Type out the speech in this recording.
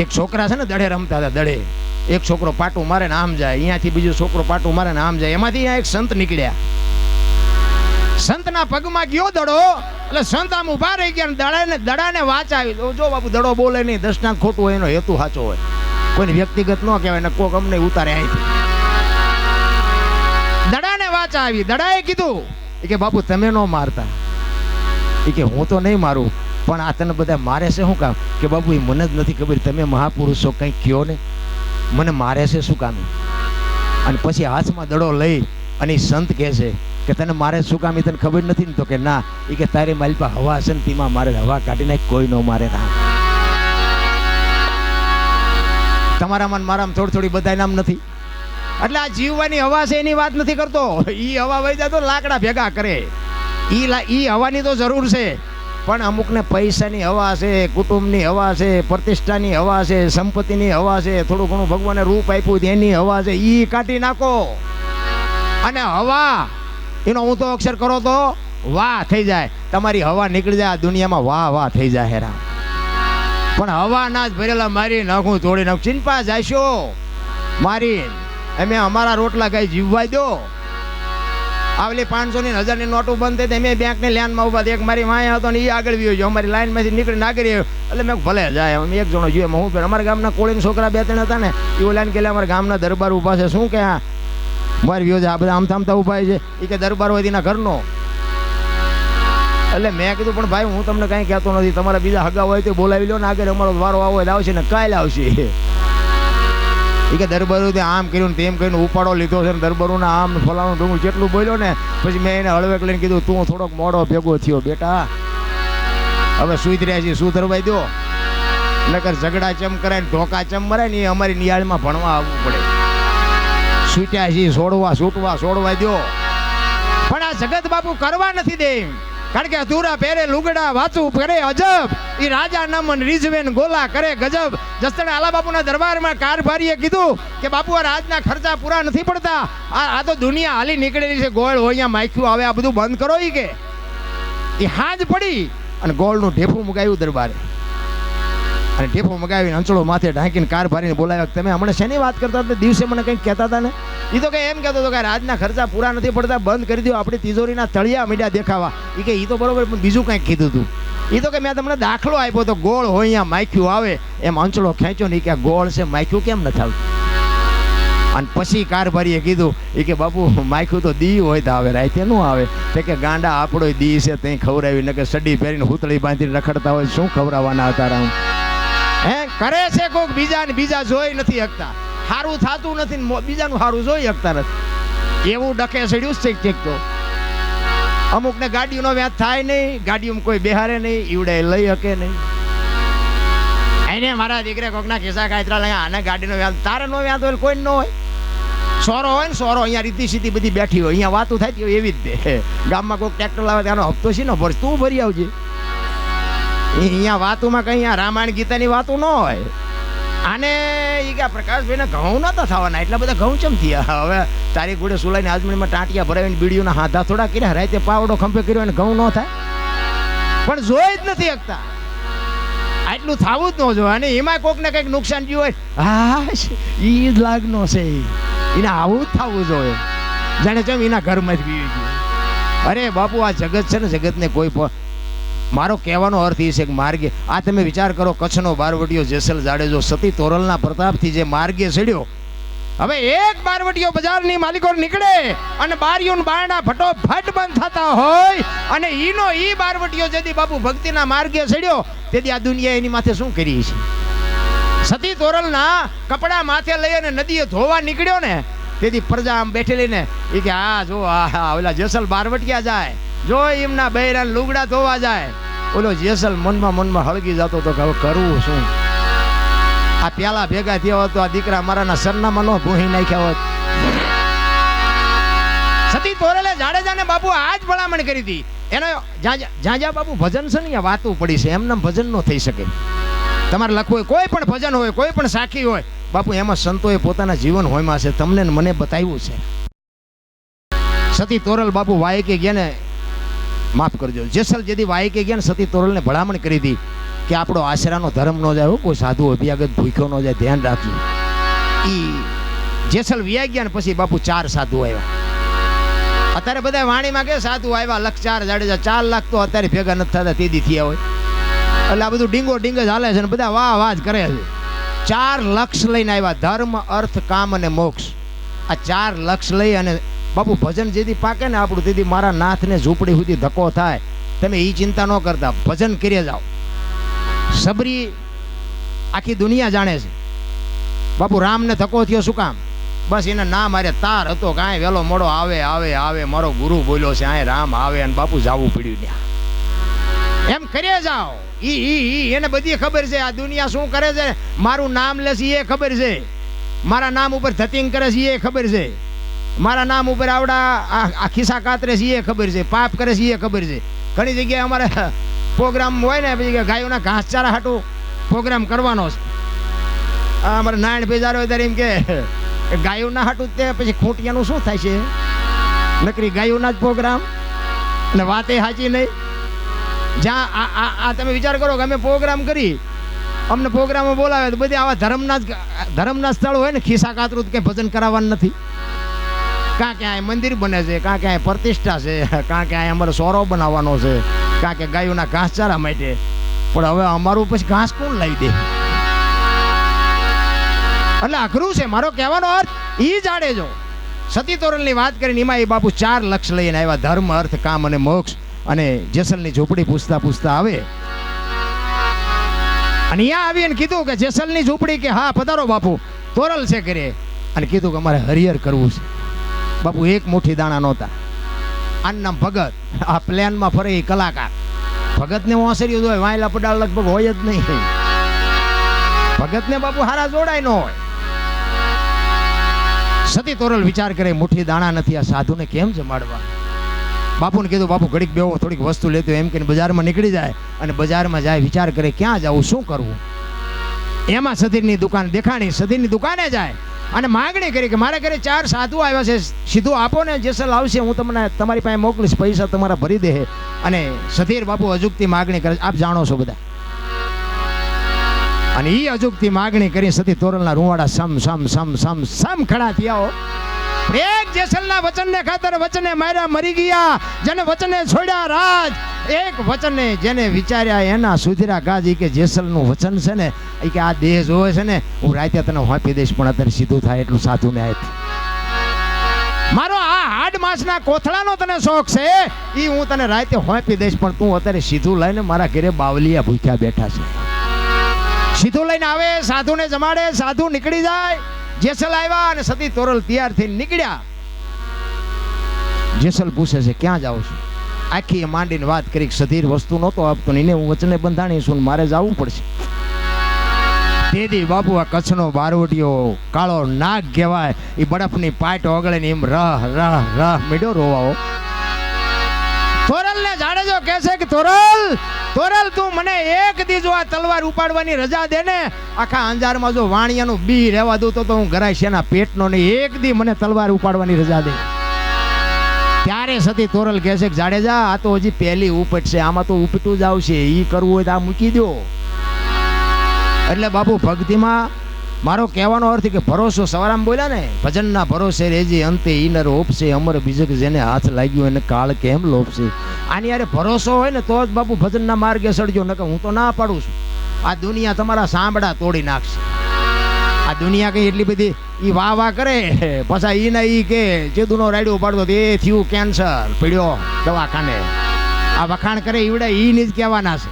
એક છોકરા છે ને દડે રમતા હતા, દડે. એક છોકરો પાટું મારે ને આમ જાય, અહીંયાથી બીજો છોકરો પાટું મારે ને આમ જાય. એમાંથી અહીંયા એક સંત નીકળ્યા. સંતના પગમાં ગયો દડો, એટલે સંત આમ ઊભા રહી ગયા ને દડાને દડાને વાંચાવી જો બાપુ દડો બોલે નહીં દર્શનાથ ખોટું હોય, એનો હેતુ સાચો હોય. કોઈને વ્યક્તિગત ન કહેવાય ને કોક અમને ઉતારે અહીંથી. દડાને વાચ આવી દડાએ કીધું કે બાપુ, તમે ન મારતા. એ કે, હું તો નહીં મારું. પણ આ તને બધા મારે છે શું કામ? કે બાપુ એ મને જ નથી ખબર, તમે મહાપુરુષો કંઈ કયો ને મને મારે છે શું કામ? અને પછી હાથમાં દડો લઈ અને સંત કહે છે કે તને મારે શું કામ? એ તને ખબર નથી ને તો કે ના એ કે તારી મારી પાસે હવા છે ને તેમાં મારે હવા કાઢીને કોઈ ન મારે ના તમારામાં મારામાં થોડી થોડી બધા નામ નથી. એટલે આ જીવવાની હવા છે એની વાત નથી કરતો. એ હવા વહી જાય તો લાકડા ભેગા કરે. એ હવાની તો જરૂર છે. પણ અમુકને પૈસાની હવા છે, કુટુંબની હવા છે, પ્રતિષ્ઠાની હવા છે, સંપત્તિની હવા છે, થોડું ઘણું ભગવાને રૂપ આપ્યું એની હવા છે, ઈ કાઢી નાખો. અને હવા, એનો હું તો અક્ષર કરો તો વાહ થઈ જાય. તમારી હવા નીકળી જાય દુનિયામાં વાહ વાહ થઈ જાય હેરા પણ હવા ના જ ભરેલા મારી નાખું તોડી નાખું. ચિંપા જાશો મારી અમે અમારા રોટલા કઈ જીવવા દો. આવલી પાંચસો ની હજારની નોટો બંધ થઈ અમે બેંકની લાઈનમાં ઊભા. એક મારી માયા હતો ને એ આગળ વ્યો ગયો. અમારી લાઈનમાંથી નીકળી ના કરી એટલે મેં ભલે જાય. અમે એક જણો જોઈએ હું પણ અમારા ગામના કોળીના છોકરા બે ત્રણ હતા ને એ લાઈન કે અમારા ગામના દરબાર ઊભા છે. શું કે આ? મારી વ્યો છે આ બધા આમ થામતા ઊભા છે. એ કે દરબાર હોય એના ઘરનો. એટલે મેં કીધું, પણ ભાઈ, હું તમને કાંઈ કહેતો નથી. તમારા બીજા હગા હોય તો બોલાવી લો ને આગળ. અમારો વારો આવો એટલે આવશે ને કાલે આવશે. એ કે દરબારું તે આમ કર્યું તેમ કરીને ઉપાડો લીધો છે ને દરબારોને આમ ફલાણું ઢોંગું જેટલું બોલ્યો ને, પછી મેં એને હળવેક લઈને કીધું, તું થોડોક મોડો ભેગો થયો બેટા. હવે સુઈ રહ્યા છીએ, શું ધરવાઈ દો નકર ઝઘડા ચમ કરાય ઢોકા ચમ મરાય ને એ અમારી નિયાળમાં ભણવા આવવું પડે. છૂટ્યા છીએ છોડવા છૂટવા છોડવા દો પણ આ જગત બાપુ કરવા નથી દે કારણ કે અધૂરા પહેરે લુગડા વાંચું કરે અજબ. એ રાજા નમન રીઝવેન ગોલા કરે ગજબ. જસણ આલા બાપુના દરબારમાં કારભારીએ કીધું કે બાપુ, આ રાજના ખર્ચા પૂરા નથી પડતા. આ આ તો દુનિયા હાલી નીકળેલી છે. ગોળ હોય, અહીંયા માખ્યું આવે, આ બધું બંધ કરો ઈ કે. એ હાજ પડી અને ગોળનું ઢેફું મુકાયું દરબારે. અને ઢેફું મગાવીને અંચળો માથે ઢાંકીને કાર ભરીને બોલાવ્યા તમે હમણાં શેની વાત કરતા હતા? દિવસે મને કંઈક કહેતા હતા ને? એ તો કે એમ કહેતો હતો કે રાજના ખર્ચા પૂરા નથી પડતા, બંધ કરી દો આપણી તિજોરીના તળિયા મીડિયા દેખાવા. એ કે એ તો બરોબર, પણ બીજું કંઈક કીધું હતું એ તો કે મેં તમને દાખલો આપ્યો તો ગોળ હોય અહીંયા માખ્યું આવે, એમ અંચળો ખેંચ્યો ને કે ગોળ છે, માખ્યું કેમ નથી આવતું? અને પછી કારભારીએ કીધું એ કે બાપુ, માખ્યું તો દી હોય તો આવે, રાતે નું આવે. તે કે ગાંડા આપણો દી છે ત્યાં ખવડાવી ને કે સડી પહેરીને હુતળી બાંધીને રખડતા હોય, શું ખવડાવવાના હતા રામ? હે, કરે છે કોઈક બીજા ને બીજા જોઈ નથી શકતા. સારું થતું નથી બીજાનું સારું જોઈ શકતા નથી. એવું ડકે ચડ્યું છે ચેક તો. અમુકને ગાડીઓનો વ્યાજ થાય નહીં ગાડીઓમાં કોઈ બેહારે નહીં, ઈવડે લઈ શકે નહીં. એને મારા દીકરે કોકના ખિસ્સા કાતરા લઈ આને ગાડીનો વ્યાજ તારે નો વ્યાજ હોય કોઈ ન હોય. સોરો હોય ને સોરો, અહીંયા રીતિ સીધી બધી બેઠી હોય. અહીંયા વાતું થાય હોય એવી જ દે. ગામમાં કોઈ ટ્રેક્ટર લાવે ત્યાંનો હપ્તો છે ને ભર તું ભરી આવજે. અહીંયા વાતુમાં કઈ રામાયણ ગીતાની વાતું ન હોય. આને એ કે પ્રકાશભાઈને ઘઉં નતા થવાના, એટલા બધા ઘઉં ચમ થયા? હવે તારી ગુડે સુલાઈને આજમણીમાં ટાંટિયા ભરાવીને બીડીઓના હાથા થોડા કર્યા, રાતે પાવડો ખંભે કર્યો અને ઘઉં ન થાય? પણ જોઈ જ નથી શકતા. આટલું થવું જ ન જોઈએ, અને એમાં કોકને કંઈક નુકસાન થયું હોય હા એ જ લાગનો છે. એને આવું જ થવું જોઈએ. જાણે ચમ એના ઘરમાં જ પીવી ગયું અરે બાપુ, આ જગત છે ને, જગતને કોઈ મારો કહેવાનો અર્થ એ છે કે માર્ગે, આ તમે વિચાર કરો, કચ્છનો બારવટીયો જેસલ જાડેજો સતી તોરલના પ્રતાપથી જે માર્ગે ચડ્યો, હવે એક બારવટીયો બજારની માલિકો નીકળે અને બારીઓન બારણા ફટોફટ બંધ થતા હોય અને ઈનો ઈ બારવટીયો જેથી બાપુ ભક્તિના માર્ગે ચડ્યો તેથી આ દુનિયા એની માથે શું કરી છે? સતી તોરલના કપડા માથે લઈ અને નદીએ ધોવા નીકળ્યો ને તેથી પ્રજા આમ બેઠેલી ને એ કે, આ જો આ ઓલા જેસલ બારવટિયા જાય. જો એમના બૈરા લુગડા ધોવા જાય, ઓલો જેસલ મનમાં મનમાં હળગી જતો તો કે હવે કરવું શું? આ પ્યાલા ભેગા થયા હોત તો આ દીકરા મારાના સરનામા નો ભૂહી નાખ્યા હોત. સતી તોરેલે જાડેજાને બાપુ આ જ ભલામણ કરી હતી. એનો જ્યાં બાપુ ભજન છે ને વાતું પડી છે, એમને ભજન નો થઈ શકે. તમારે લખવું હોય, કોઈ પણ ભજન હોય, કોઈ પણ સાખી હોય, બાપુ એમાં સંતોએ પોતાના જીવન હોયમાં છે. તમને મને બતાવ્યું છે. સતી તોરલ બાપુ વાયકે ગયા ને માફ કરજો. જેસલ જેથી વાયકે ગયા સતી તોરલને ભલામણ કરી હતી કે આપણો આશરાનો ધર્મ ન જાય કોઈ સાધુ અભ્યાગત ભૂખ્યો ન જાય, ધ્યાન રાખજો. ઈ જેસલ વ્યા ગયા ને પછી બાપુ ચાર સાધુ આવ્યા. અત્યારે બધા વાણીમાં કે સાધુ આવ્યા, લખ ચાર જાડેજા ચાર લાખ તો અત્યારે ભેગા નથી થતા, તે થયા હોય. એટલે આ બધું ડીંગો ડીંગ જ હાલે છે ને બધા વાહ વાહ જ કરે છે. ચાર લક્ષ લઈને આવ્યા, ધર્મ, અર્થ, કામ અને મોક્ષ. આ ચાર લક્ષ લઈ અને બાપુ, ભજન જેથી પાકે ને આપણું, તેથી મારા નાથને ઝૂંપડી સુધી ધક્કો થાય. તમે એ ચિંતા ન કરતા. ભજન કરીએ જાઓ. સબરી આખી દુનિયા જાણે છે. બાપુ, રામને ધક્કો થયો શું કામ? બસ એને ના મારે તાર હતો કાંઈ વેલો મોડો આવે આવે આવે. મારો ગુરુ બોલ્યો છે આ રામ આવે અને બાપુ જાવું પડ્યું ત્યાં. એમ કરીએ જાઓ. ઈ ઈ ઈ, એને બધી ખબર છે. આ દુનિયા શું કરે છે? મારું નામ લેશે એ ખબર છે. મારા નામ ઉપર ધતિંગ કરે છે એ ખબર છે. મારા નામ ઉપર આવડા આ ખિસ્સા કાતરે છે, એ ખબર છે. પાપ કરે છે, એ ખબર છે. ઘણી જગ્યાએ અમારે પ્રોગ્રામ હોય ને, પછી ગાયોના ઘાસચારા હાટું પ્રોગ્રામ કરવાનો છે. અમારે નારાયણ બેજાર હોય ત્યારે એમ કે, ગાયોના હાટું તે, પછી ખૂંટિયાનું શું થાય છે? નકરી ગાયોના જ પ્રોગ્રામ અને વાતે સાચી નહીં? જ્યાં આ આ તમે વિચાર કરો કે અમે પ્રોગ્રામ કરી, અમને પ્રોગ્રામમાં બોલાવે તો બધી આવા ધર્મના જ ધર્મના સ્થળ હોય ને, ખિસ્સા કાતરું કે ભજન કરાવવાનું નથી. કાં ક્યાંય મંદિર બને છે, કાં ક્યાંય પ્રતિષ્ઠા છે, કાં ક્યાંય અમારે સોરો બનાવવાનો છે, કાં કે ગાયોના ઘાસચારા માટે. પણ હવે અમારું પછી ઘાસ કોણ લાવી દે? એટલે અઘરું છે, મારો કહેવાનો અર્થ એ જાડે જો સતી તોરણની વાત કરીને એમાં એ બાપુ ચાર લક્ષ લઈને આવ્યા, ધર્મ, અર્થ, કામ અને મોક્ષ, અને જેસલની ઝૂંપડી પૂછતા પૂછતા આવે. અને અહીંયા આવીને કીધું કે જેસલની ઝૂંપડી કે હા, પધારો બાપુ, તોરલ છે કરે અને કીધું કે અમારે હરિહર કરવું છે. બાપુ, એક મુઠ્ઠી દાણા નહોતા. આના ભગત, આ પ્લેનમાં ફરે એ કલાકાર. ભગતને વાંસળીયું હોય, વાયલા પડાળ લગભગ હોય જ નહીં. ભગતને બાપુ હારા જોડાય ન હોય. સતી તોરલ વિચાર કરે, મુઠ્ઠી દાણા નથી, આ સાધુને કેમ જમાડવા? બાપુને કીધું, બાપુ, ઘડીક બેવો થોડીક વસ્તુ લેતો એમ કે બજારમાં નીકળી જાય અને બજારમાં જાય, વિચાર કરે, ક્યાં જવું શું કરવું? એમાં સધીરની દુકાન દેખાણી સધીરની દુકાને જાય. અને માગણી કરી કે મારા ઘરે ચાર સાધુ આવ્યા છે. સીધું આપો ને જેસલ આવશે હું તમને તમારી પાસે મોકલીશ, પૈસા તમારા ભરી દે અને સધીર બાપુ અજુકતી માગણી કરે આપ જાણો છો બધા. અને એ અજુકતી માગણી કરી સતી તોરલના રૂવાડા સમ સમ સમ સમ સમ ખડા થયા એક જેસલના વચનને ખાતર વચને માર્યા મરી ગયા. જેને વચને છોડ્યા રાજ. એક વચને જેને વિચાર્યા એના સુધીરા ગાજી કે કે જેસલનું વચન છે ને એ કે આ દેહ જોવે છે ને, હું રાતે તને હોંપી દઈશ, પણ અત્યારે સીધું થાય એટલું સાધુ ને મારો આ હાડ માસના કોથળાનો તને શોખ છે? એ હું તને રાતે હોંપી દઈશ, પણ તું અત્યારે સીધું લઈને મારા ઘરે બાવલિયા ભૂખ્યા બેઠા છે. સીધું લઈને આવે, સાધુને જમાડે, સાધુ નીકળી જાય. જેસલ આવ્યા અને સતી તોરલ તૈયાર થઈને નીકળ્યા. જેસલ પૂછે છે, ક્યાં જાવ છો? આખી માંડીને વાત કરી સધીર વસ્તુ નહોતો આપતો ને એને હું વચને બંધાણી છું મારે જવું પડશે. તેથી બાપુ આ કચ્છનો બારવટીયો કાળો નાગ કહેવાય. એ બરફની પાટ ઓગળે ને એમ રહ રહ રહ મીડો રોવાઓ. થોરલને જાડેજો કહે છે કે, તોરલ તોરલ, તું મને એક દી આ તલવાર ઉપાડવાની રજા દે ને, આખા અંજારમાં જો વાણિયાનું બી રહેવા દઉં તો હું ગરાઈશ એના પેટનો નહીં એક દી મને તલવાર ઉપાડવાની રજા દે. ત્યારે સતી તોરલ કહે છે કે, જાડેજા, આ તો હજી પહેલી ઉપટ છે. આમાં તો ઉપટું જ આવશે. એ કરવું હોય તો આ મૂકી દો એટલે બાપુ ભક્તિમાં મારો કહેવાનો અર્થ કે ભરોસો સવારામ બોલ્યા ને, ભજનના ભરોસે રેજી, અંતે ઈનર ઓપશે અમર બીજક જેને હાથ લાગ્યો એને કાળ કેમ લોપશે આની યારે ભરોસો હોય ને, તો જ બાપુ ભજનના માર્ગે સડજો નકર હું તો ના પાડું છું. આ દુનિયા તમારા સાંભળા તોડી નાખશે. આ દુનિયા કઈ એટલી બધી ઈ વાહ વાહ કરે? પાછા ઈ ના ઈ કે ચેદુનો રાડ્યો પાડતો એ થયું કેન્સર. પીડ્યો દવાખાને. આ વખાણ કરે ઈ ની જ કહેવાના છે.